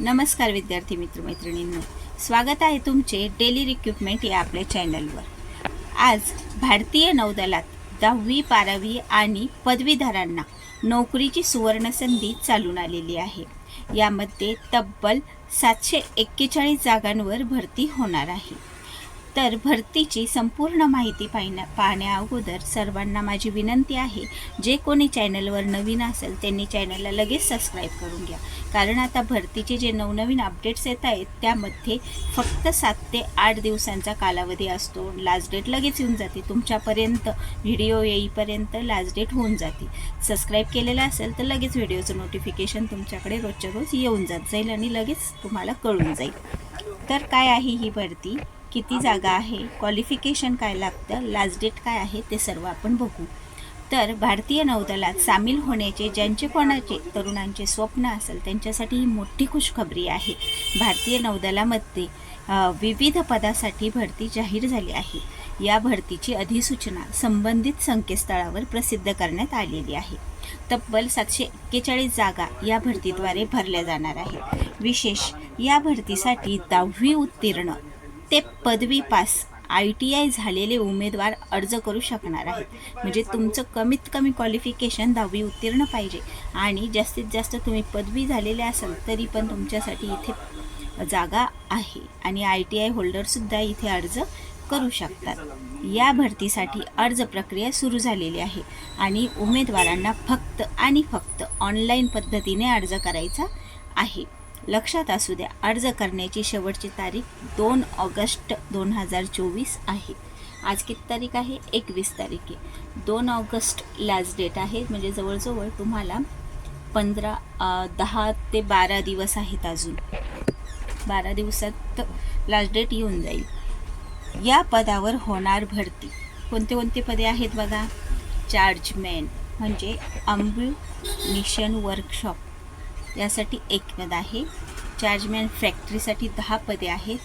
नमस्कार विद्यार्थी मित्रमैत्रिणींनो स्वागत आहे तुमचे डेली रिक्विपमेंट या आपल्या चॅनलवर आज भारतीय नौदलात दहावी बारावी आणि पदवीधरांना नोकरीची सुवर्णसंधी चालून आलेली आहे. यामध्ये तब्बल सातशे एक्केचाळीस जागांवर भरती होणार आहे. तर भरतीची संपूर्ण माहिती पाहण्या पाहण्या अगोदर सर्वांना माझी विनंती आहे जे कोणी चॅनलवर नवीन असेल त्यांनी चॅनलला लगेच सबस्क्राईब करून घ्या. कारण आता भरतीचे जे नवनवीन अपडेट्स येत आहेत त्यामध्ये फक्त सात ते आठ दिवसांचा कालावधी असतो. लास्ट डेट लगेच येऊन जाते. तुमच्यापर्यंत व्हिडिओ येईपर्यंत लास्ट डेट होऊन जाते. सबस्क्राईब केलेलं असेल तर लगेच व्हिडिओचं नोटिफिकेशन तुमच्याकडे रोजच्या रोज येऊन जात जाईल आणि लगेच तुम्हाला कळून जाईल. तर काय आहे ही भरती? किती जागा आहे क्वालिफिकेशन काय लागतं लास्ट डेट काय आहे ते सर्व आपण बघू. तर भारतीय नौदलात सामील होण्याचे ज्यांचे कोणाचे तरुणांचे स्वप्न असेल त्यांच्यासाठी ही मोठी खुशखबरी आहे. भारतीय नौदलामध्ये विविध पदासाठी भरती जाहीर झाली आहे. या भरतीची अधिसूचना संबंधित संकेतस्थळावर प्रसिद्ध करण्यात आलेली आहे. तब्बल सातशे एक्केचाळीस जागा या भरतीद्वारे भरल्या जाणार आहेत. विशेष या भरतीसाठी दहावी उत्तीर्ण ते पदवी पास आय टी आय झालेले उमेदवार अर्ज करू शकणार आहेत. म्हणजे तुमचं कमीत कमी क्वालिफिकेशन दहावी उत्तीर्ण पाहिजे. आणि जास्तीत जास्त तुम्ही पदवी झालेले असाल तरी पण तुमच्यासाठी इथे जागा आहे. आणि आय टी आय होल्डरसुद्धा इथे अर्ज करू शकतात. या भरतीसाठी अर्ज प्रक्रिया सुरू झालेली आहे. आणि उमेदवारांना फक्त आणि फक्त ऑनलाईन पद्धतीने अर्ज करायचा आहे. लक्षात असू द्या अर्ज करण्याची शेवटची तारीख दोन ऑगस्ट दोन हजार चोवीस आहे. आज किती तारीख आहे? एकवीस तारीख आहे. दोन ऑगस्ट लास्ट डेट आहे म्हणजे जवळजवळ तुम्हाला पंधरा दहा ते बारा दिवस आहेत अजून. बारा दिवसात लास्ट डेट येऊन जाईल. या पदावर होणार भरती. कोणते कोणते पदे आहेत बघा? चार्जमॅन म्हणजे अंबू मिशन वर्कशॉप. यासाठी एक पद आहे चार्जमॅन फॅक्टरीसाठी दहा पदे आहेत.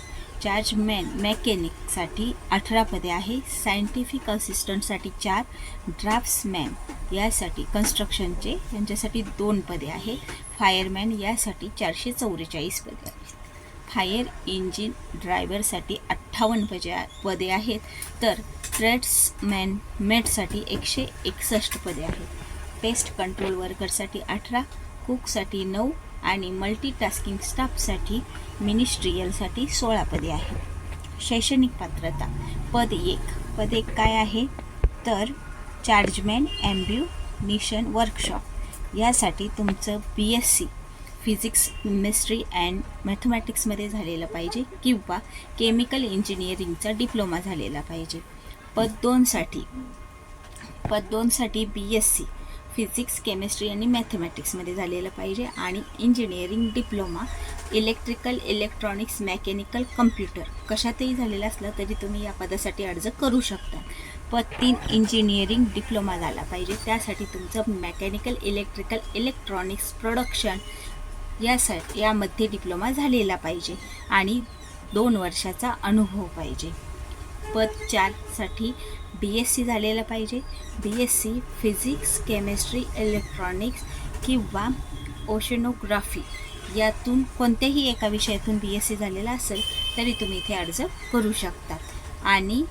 चार्जमॅन मेकॅनिकसाठी अठरा पदे आहे. सायंटिफिक असिस्टंटसाठी चार. ड्राफ्ट्समॅन यासाठी कन्स्ट्रक्शनचे यांच्यासाठी दोन पदे आहे. फायरमॅन यासाठी चारशे चौवेचाळीस पदे आहेत. फायर इंजिन ड्रायव्हरसाठी अठ्ठावन्न पजे पदे आहेत. तर ट्रेड्समॅन मेटसाठी एकशे एकसष्ट पदे आहेत. पेस्ट कंट्रोल वर्करसाठी अठरा. कुकसाठी नऊ आणि मल्टीटास्किंग स्टाफसाठी मिनिस्ट्रियलसाठी सोळा पदे आहेत. शैक्षणिक पात्रता पद एक. पद एक काय आहे? तर चार्जमॅन ॲम्ब्यू मिशन वर्कशॉप यासाठी तुमचं B S C physics chemistry and मॅथमॅटिक्समध्ये झालेलं पाहिजे किंवा केमिकल इंजिनिअरिंगचा डिप्लोमा झालेला पाहिजे. पद दोनसाठी. पद दोनसाठी B S C physics chemistry आणि मॅथमॅटिक्समध्ये झालेलं पाहिजे आणि engineering diploma electrical electronics mechanical computer कशातही झालेलं असलं तरी तुम्ही या पदासाठी अर्ज करू शकता. पद तीन इंजिनिअरिंग डिप्लोमा झाला पाहिजे. त्यासाठी तुमचं मेकॅनिकल इलेक्ट्रिकल इलेक्ट्रॉनिक्स प्रोडक्शन यासा यामध्ये डिप्लोमा झालेला पाहिजे आणि दोन वर्षाचा अनुभव पाहिजे. पद चारसाठी बी एस सी झालेलं पाहिजे. B S C physics chemistry electronics किंवा ओशनोग्राफी यातून कोणत्याही एका विषयातून बी एस सी झालेला असेल तरी तुम्ही इथे अर्ज करू शकता. आणि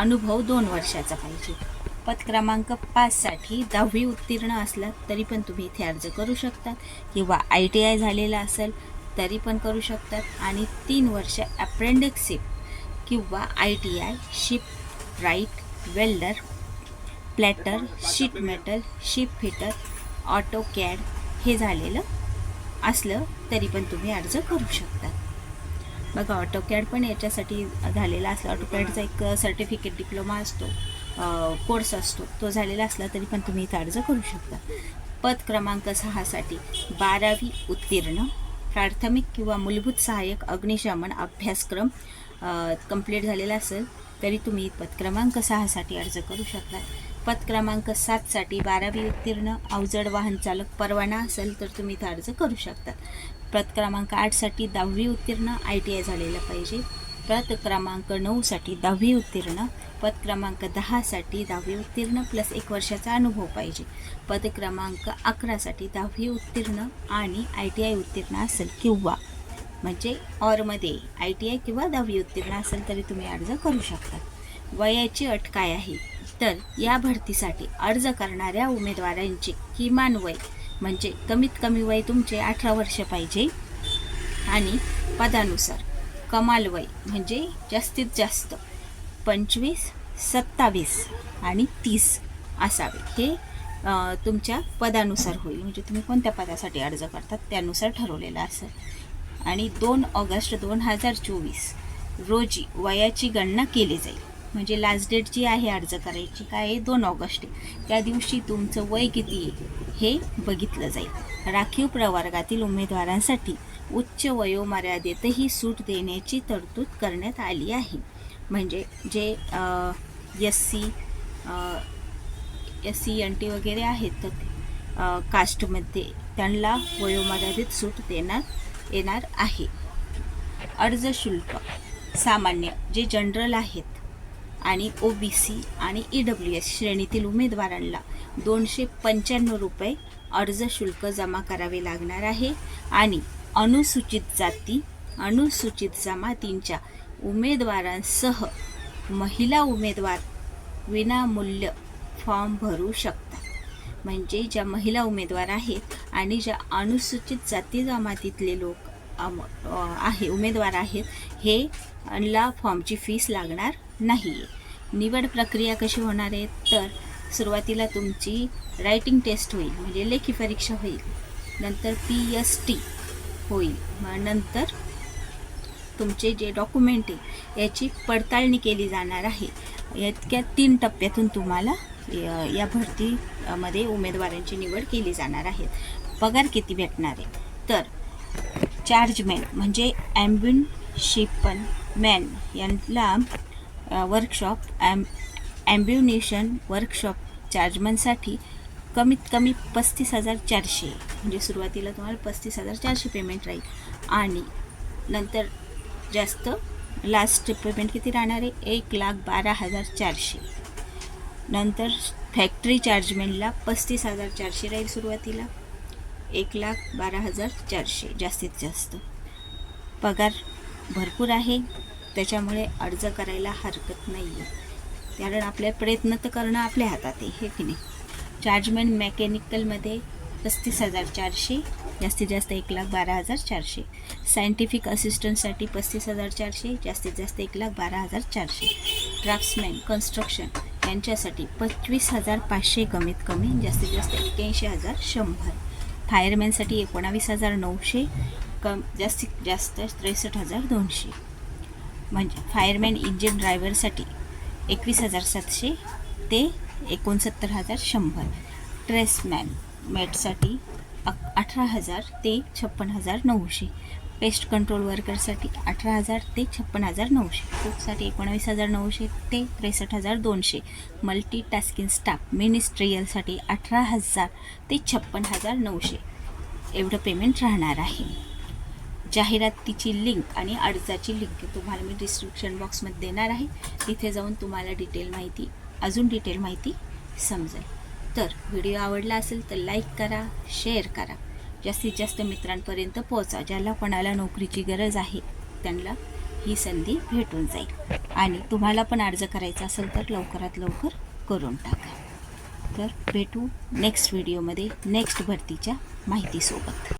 अनुभव दोन वर्षाचा पाहिजे. पद क्रमांक पाचसाठी दहावी उत्तीर्ण असला तरी पण तुम्ही इथे अर्ज करू शकतात. किंवा आय टी आय झालेला असेल तरी पण करू शकतात. आणि तीन वर्ष अप्रेंडिकशिप किंवा I T I shipwright welder plater sheet metal ship fitter auto CAD हे झालेलं असलं तरी पण तुम्ही अर्ज करू शकता. बघा ऑटोकॅड पण याच्यासाठी झालेला असला ऑटोकॅडचा एक सर्टिफिकेट डिप्लोमा असतो कोर्स असतो तो झालेला असला तरी पण तुम्ही इथं अर्ज करू शकता. पद क्रमांक सहासाठी बारावी उत्तीर्ण प्राथमिक किंवा मूलभूत सहाय्यक अग्निशमन अभ्यासक्रम कंप्लीट झालेला असेल तरी तुम्ही पद क्रमांक सहासाठी अर्ज करू शकता. पद क्रमांक सातसाठी बारावी उत्तीर्ण अवजड वाहन चालक परवाना असेल तर तुम्ही इथं अर्ज करू शकता. पद क्रमांक आठसाठी दहावी उत्तीर्ण आय टी आय झालेलं पाहिजे. प्रत क्रमांक नऊसाठी दहावी उत्तीर्ण पद क्रमांक दहासाठी दहावी उत्तीर्ण प्लस एक वर्षाचा अनुभव पाहिजे. पद क्रमांक अकरासाठी दहावी उत्तीर्ण आणि आय टी आय उत्तीर्ण असेल किंवा म्हणजे ऑरमध्ये आय टी आय किंवा दहावी उत्तीर्ण असेल तरी तुम्ही अर्ज करू शकता. वयाची अट काय आहे? तर या भरतीसाठी अर्ज करणाऱ्या उमेदवारांचे किमान वय म्हणजे कमीत कमी वय तुमचे अठरा वर्ष पाहिजे आणि पदानुसार कमाल वय म्हणजे जास्तीत जास्त पंचवीस सत्तावीस आणि तीस असावे. हे तुमच्या पदानुसार होईल. म्हणजे तुम्ही कोणत्या पदासाठी अर्ज करतात त्यानुसार ठरवलेलं असेल. आणि दोन ऑगस्ट दोन हजार चोवीस रोजी वयाची गणना केली जाईल. म्हणजे लास्ट डेट जी आहे अर्ज करायची काय आहे? दोन ऑगस्ट त्या दिवशी तुमचं वय किती आहे? हे बघितलं जाईल. राखीव प्रवर्गातील उमेदवारांसाठी उच्च वयोमर्यादेतही सूट देण्याची तरतूद करण्यात आली आहे. म्हणजे जे S C S C N T वगैरे आहेत तर कास्टमध्ये त्यांना वयोमर्यादित सूट देण्यात येणार आहे. अर्ज शुल्क. सामान्य जे जनरल आहेत आणि ओ बी सी आणि ई डब्ल्यू एस श्रेणीतील उमेदवारांना दोनशे पंच्याण्णव रुपये अर्ज शुल्क जमा करावे लागणार आहे आणि अनुसूचित जाती अनुसूचित जमातींच्या उमेदवारांसह महिला उमेदवार विनामूल्य फॉर्म भरू शकतात. म्हणजे ज्या महिला उमेदवार आहेत आणि ज्या अनुसूचित जाती जमातीतले लोक आहे उमेदवार आहेत हे ला फॉर्मची फीस लागणार नाही आहे निवड प्रक्रिया कशी होणार आहे? तर सुरुवातीला तुमची रायटिंग टेस्ट होईल म्हणजे लेखी परीक्षा होईल नंतर पी एस टी होईल मग नंतर तुमचे जे डॉक्युमेंट आहे याची पडताळणी केली जाणार आहे. इतक्या तीन टप्प्यातून तुम्हाला या भरतीमध्ये उमेदवारांची निवड केली जाणार आहे. पगार किती भेटणार आहे? तर चार्जमॅन म्हणजे ॲम्ब्युन शिपन मॅन यांना वर्कशॉप ॲम ॲम्ब्युनेशन वर्कशॉप चार्जमनसाठी कमीत कमी पस्तीस हजार चारशे म्हणजे सुरुवातीला तुम्हाला पस्तीस हजार चारशे पेमेंट राहील. आणि नंतर जास्त लास्ट पेमेंट किती राहणार आहे? एक लाख बारा हजार चारशे. नंतर फॅक्टरी चार्जमेंटला पस्तीस हजार चारशे राहील सुरुवातीला. एक लाख बारा हजार चारशे जास्तीत जास्त. पगार भरपूर आहे त्याच्यामुळे अर्ज करायला हरकत नाही आहे कारण आपले प्रयत्न तर करणं आपल्या हातात आहे हे की नाही? चार्जमेंट मेकॅनिकलमध्ये पस्तीस हजार चारशे जास्तीत जास्त एक लाख बारा हजार चारशे. सायंटिफिक असिस्टंटसाठी पस्तीस हजार चारशे जास्तीत जास्त एक लाख बारा हजार चारशे. ड्राफ्ट्समॅन कन्स्ट्रक्शन यांच्यासाठी पंचवीस हजार पाचशे कमीत कमी जास्तीत जास्त एक्क्याऐंशी हजार शंभर. फायरमॅनसाठी एकोणावीस हजार नऊशे कम जास्तीत जास्त त्रेसष्ट हजार दोनशे. म्हणजे फायरमॅन इंजिन ड्रायव्हरसाठी एकवीस हजार सातशे ते एकोणसत्तर हजार शंभर. ट्रेसमॅन मेटसाठी अक अठरा हजार ते छप्पन हजार नऊशे. पेस्ट कंट्रोल वर्करसाठी अठरा हजार ते छप्पन हजार नऊशे. कुकसाठी एकोणावीस हजार नऊशे ते त्रेसष्ट हजार दोनशे. मल्टी टास्किंग स्टाफ मिनिस्ट्रियलसाठी अठरा हजार ते छप्पन हजार नऊशे. एवढं पेमेंट राहणार आहे. जाहिरातीची लिंक आणि अर्जाची लिंक तुम्हाला मी डिस्क्रिप्शन बॉक्समध्ये देणार आहे. तिथे जाऊन तुम्हाला डिटेल माहिती अजून डिटेल माहिती समजेल. तर व्हिडिओ आवडला असेल तर लाईक करा शेअर करा. जास्तीत जास्त मित्रांपर्यंत पोहोचा ज्याला कोणाला नोकरीची गरज आहे त्यांना ही संधी भेटून जाईल. आणि तुम्हाला पण अर्ज करायचा असेल तर लवकरात लवकर करून टाका. तर भेटू नेक्स्ट व्हिडिओमध्ये नेक्स्ट भरतीच्या माहितीसोबत.